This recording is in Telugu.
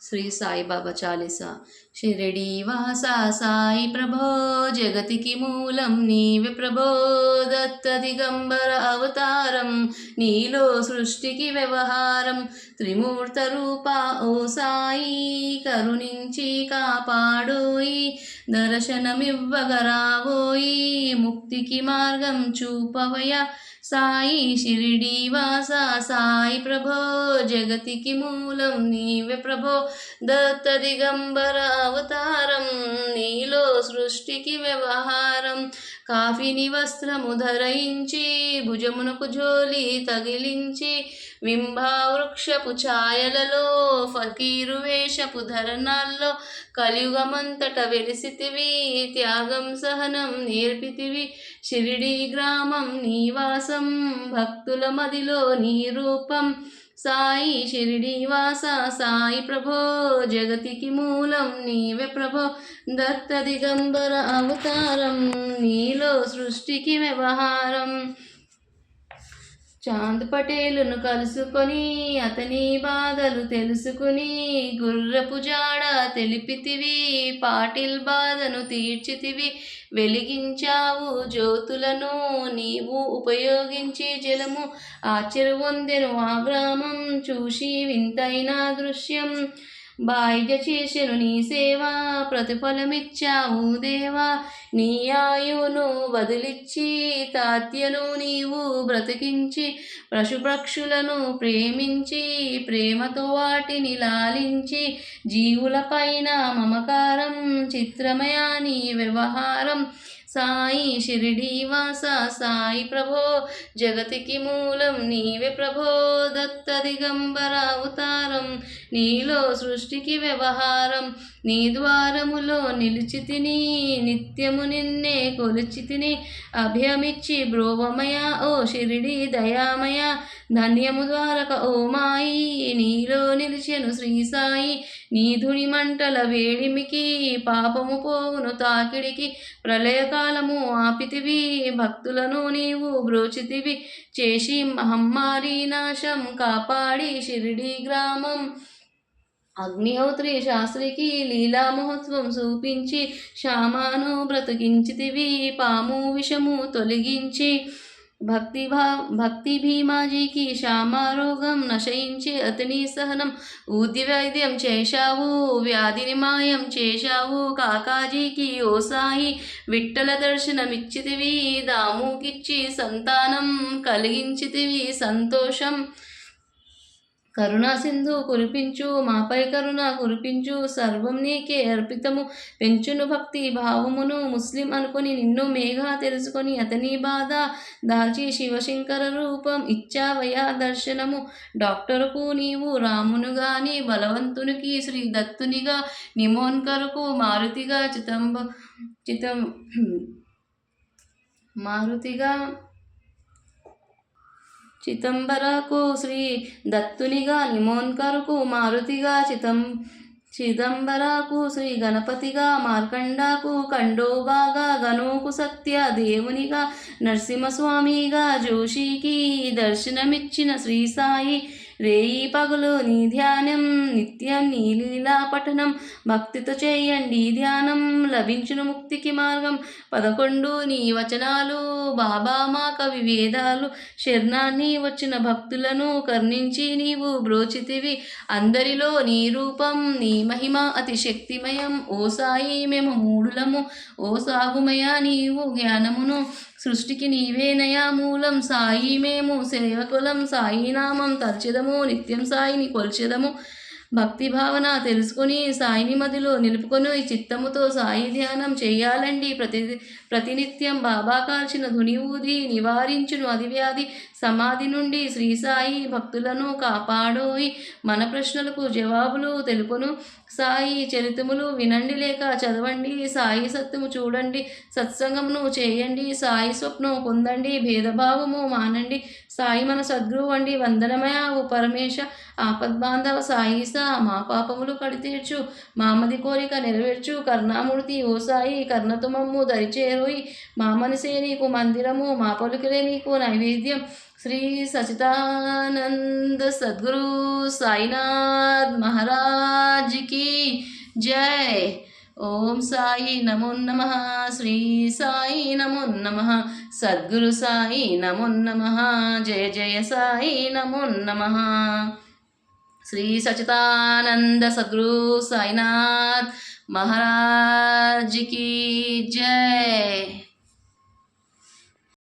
శ్రీ సాయిబాబా చాలీసా. షిరిడి వాసా సాయి ప్రభో జగతికి మూలం నీవే ప్రభో దత్త దిగంబర అవతారం నీలో సృష్టికి వ్యవహారం త్రిమూర్త రూప ఓ సాయి కరుణించి కాపాడోయి దర్శనమివ్వగరావోయి ముక్తికి మార్గం చూపవయ సాయి షిరిడి వాస సాయి ప్రభో జగతికి మూలం నీవే ప్రభో. దత్త దిగంబర అవతారం నీలో సృష్టికి వ్యవహారం. కాఫీని వస్త్రము ధరించి భుజమునకు జోలి తగిలించి వింభావృక్షపు ఛాయలలో ఫకీరు వేషపు ధరణాల్లో కలియుగమంతట వెలిసితివి త్యాగం సహనం నేర్పితివి. షిరిడి గ్రామం నీవాసం భక్తుల మదిలో నీ రూపం. సాయి షిరిడి వాస సాయి ప్రభో జగతికి మూలం నీవే ప్రభో. దత్త దిగంబర అవతారం నీలో సృష్టికి వ్యవహారం. చాంద్ పటేలును కలుసుకొని అతని బాధలు తెలుసుకుని గుర్రపు జాడ తెలిపితివి పాటిల్ బాధను తీర్చితివి. వెలిగించావు జ్యోతులను నీవు ఉపయోగించి జలము. ఆశ్చర్యొందెను ఆ గ్రామం చూసి వింతైన దృశ్యం. బాయిజ చేసెను నీ సేవ ప్రతిఫలమిచ్చావు దేవా. నీ ఆయును వదిలిచ్చి తాత్యను నీవు బ్రతికించి పశుపక్షులను ప్రేమించి ప్రేమతో వాటిని లాలించి జీవులపైన మమకారం చిత్రమయా నీ వ్యవహారం సాయి షిరిడి వాస సాయి ప్రభో జగతికి మూలం నీవే ప్రభో దత్త దిగంబర అవతారం నీలో సృష్టికి వ్యవహారం నీ ద్వారములో నిలిచితిని నిత్యము నిన్నే కొలుచితిని అభ్యమిచ్చి అభయమిచ్చి బ్రోవమయ ఓ షిరిడి దయామయ ధన్యము ద్వారక ఓ మాయి నీలో నిలిచెను శ్రీ సాయి నీధుని మంటల వేడిమికి పాపము పోవును తాకిడికి ప్రళయకాలము ఆపితివి భక్తులను నీవు బ్రోచితివి. చేసి మహమ్మారి నాశం కాపాడి షిరిడి గ్రామం. అగ్నిహోత్రి శాస్త్రికి లీలా మహోత్సవం చూపించి శ్యామాను బ్రతికించితివి పాము విషము తొలగించి. భక్తి భా భక్తి భీమాజీకి శ్యామారోగం నశయించి అతని సహనం ఊది వైద్యం చేశావు వ్యాధిని మాయం చేశావు కాకాజీకి ఓ సాయి విట్టల దర్శనమిచ్చితివి దాముకిచ్చి సంతానం కలిగించితివి సంతోషం కరుణాసింధు కురిపించు మాపై కరుణ కురిపించు సర్వం నీకే అర్పితము. పెంచును భక్తి భావమును ముస్లిం అనుకుని నిన్ను మేఘ తెలుసుకొని అతని బాధ దాల్చి శివశంకర రూపం ఇచ్చావయా దర్శనము. డాక్టరుకు నీవు రామునుగాని బలవంతునికి శ్రీ దత్తునిగా నిమోన్కరుకు మారుతిగా చితంబ చితం మారుతిగా చిదంబరకు శ్రీ దత్తునిగా నిమోన్కరుకు మారుతిగా చితం. చిదంబరకు శ్రీ గణపతిగా మార్కండాకు కండోబాగా గణోకు సత్య దేవునిగా నరసింహస్వామిగా జోషికి దర్శనమిచ్చిన శ్రీ సాయి రేయి పగులు నీ ధ్యానం నిత్యం నీ లీలా పఠనం. భక్తితో చేయండి ధ్యానం లభించును ముక్తికి మార్గం. పదకొండు నీ వచనాలు బాబా మా కవి వేదాలు. శరణాన్ని వచ్చిన భక్తులను కర్ణించి నీవు బ్రోచితివి. అందరిలో నీ రూపం నీ మహిమ అతి శక్తిమయం ఓ సాయి మేము మూడులము ఓ సాగుమయ నీవు జ్ఞానమును. సృష్టికి నీవేనయా మూలం సాయి మేము సేవకులం సాయినామం తరచెదము నిత్యం సాయిని కొల్చెదము. భక్తి భావన తెలుసుకొని సాయిని మదిలో నిలుపుకొని చిత్తముతో సాయి ధ్యానం చేయాలండి. ప్రతి ప్రతినిత్యం బాబా కాల్చిన ధుని ఊది నివారించును అది వ్యాధి. సమాధి నుండి శ్రీ సాయి భక్తులను కాపాడోయి మన ప్రశ్నలకు జవాబులు తెలుపును. సాయి చరితములు వినండి లేక చదవండి. సాయి సత్యము చూడండి. సత్సంగమును చేయండి. సాయి స్వప్నం పొందండి. భేదభావము మానండి. సాయి మన సద్గురువు అండి. వందనమయ ఓ పరమేశ. ఆపద్బాంధవ సాయిస మా పాపములు కడితీర్చు. మామది కోరిక నెరవేర్చు. కర్ణామూర్తి ఓ సాయి కర్ణతుమమ్ము దరిచేరోయి. మా మనసే నీకు మందిరము. మా పలుకులే నీకు నైవేద్యం. శ్రీ సచితానంద సద్గురు సాయినాథ్ మహారాజ్ की जय ఓం సాయి నమో నమ శ్రీ సాయి నమో నమ సద్గురు సాయి నమో నమ జయ జయ సాయి నమో నమ శ్రీ సచితానంద సద్గురు సాయినాథ్ మహారాజ్ की जय